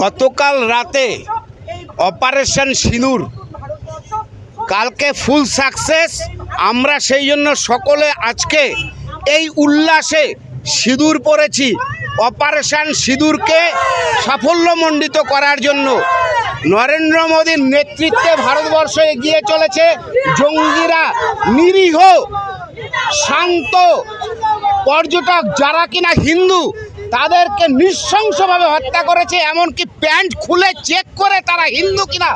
গতকাল রাতে অপারেশন সিঁদুর। কালকে ফুল সাকসেস। আমরা সেই জন্য সকলে আজকে এই উল্লাসে সিঁদুর পরেছি। অপারেশান সিঁদুরকে সাফল্যমণ্ডিত করার জন্য। নরেন্দ্র মোদীর নেতৃত্বে ভারতবর্ষ এগিয়ে চলেছে। জঙ্গিরা নিরীহ, শান্ত পর্যটক যারা কিনা হিন্দু, তাদেরকে নৃশংসভাবে হত্যা করেছে, এমনকি প্যান্ট খুলে চেক করে তারা হিন্দু কিনা,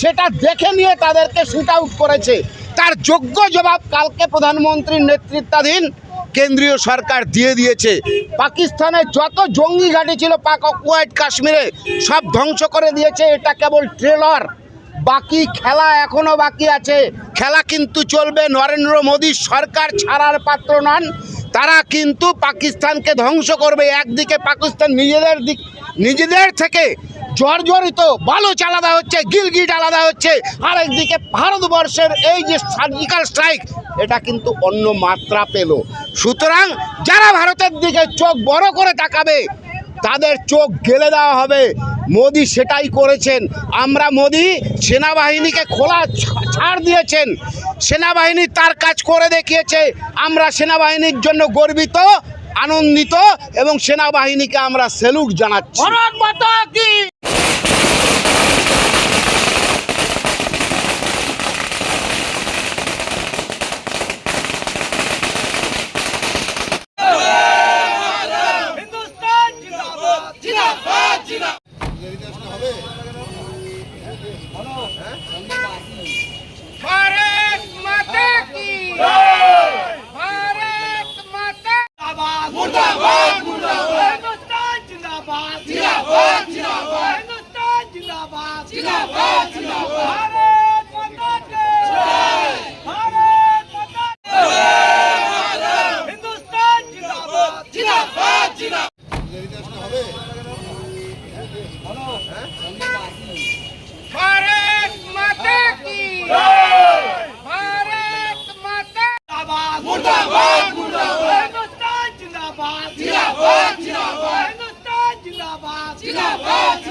সেটা দেখে নিয়ে তাদেরকে শুট আউট করেছে। তার যোগ্য জবাব কালকে প্রধানমন্ত্রীর নেতৃত্বাধীন কেন্দ্রীয় সরকার দিয়ে দিয়েছে। পাকিস্তানের যত জঙ্গি ঘাঁটি ছিল পাক অকুয়াইড কাশ্মীরে, সব ধ্বংস করে দিয়েছে। এটা কেবল ট্রেলার। বাকি খেলা এখনও বাকি আছে। খেলা কিন্তু চলবে নরেন্দ্র মোদী সরকার ছাড়ার পাত্র নন। তারা কিন্তু পাকিস্তানকে ধ্বংস করবে। একদিকে পাকিস্তান নিজেদের দিক নিজেদের থেকে জর্জরিত বালুচ আলাদা হচ্ছে, গিলগিট আলাদা হচ্ছে। আরেকদিকে ভারতবর্ষের এই যে সার্জিক্যাল স্ট্রাইক, এটা কিন্তু অন্য মাত্রা পেল। সুতরাং যারা ভারতের দিকে চোখ বড় করে তাকাবে, তাদের চোখ গেলে দেওয়া হবে। মোদি সেটাই করেছেন। আমরা মোদি সেনাবাহিনীকে খোলা ছাড় দিয়েছেন। সেনাবাহিনী তার কাজ করে দেখিয়েছে। আমরা সেনাবাহিনীর জন্য গর্বিত, আনন্দিত এবং সেনাবাহিনীকে আমরা সেলুট জানাচ্ছি। Hello? Huh? tabaco da mãe. Tira a voz, tira a voz. Tira a voz, tira a voz.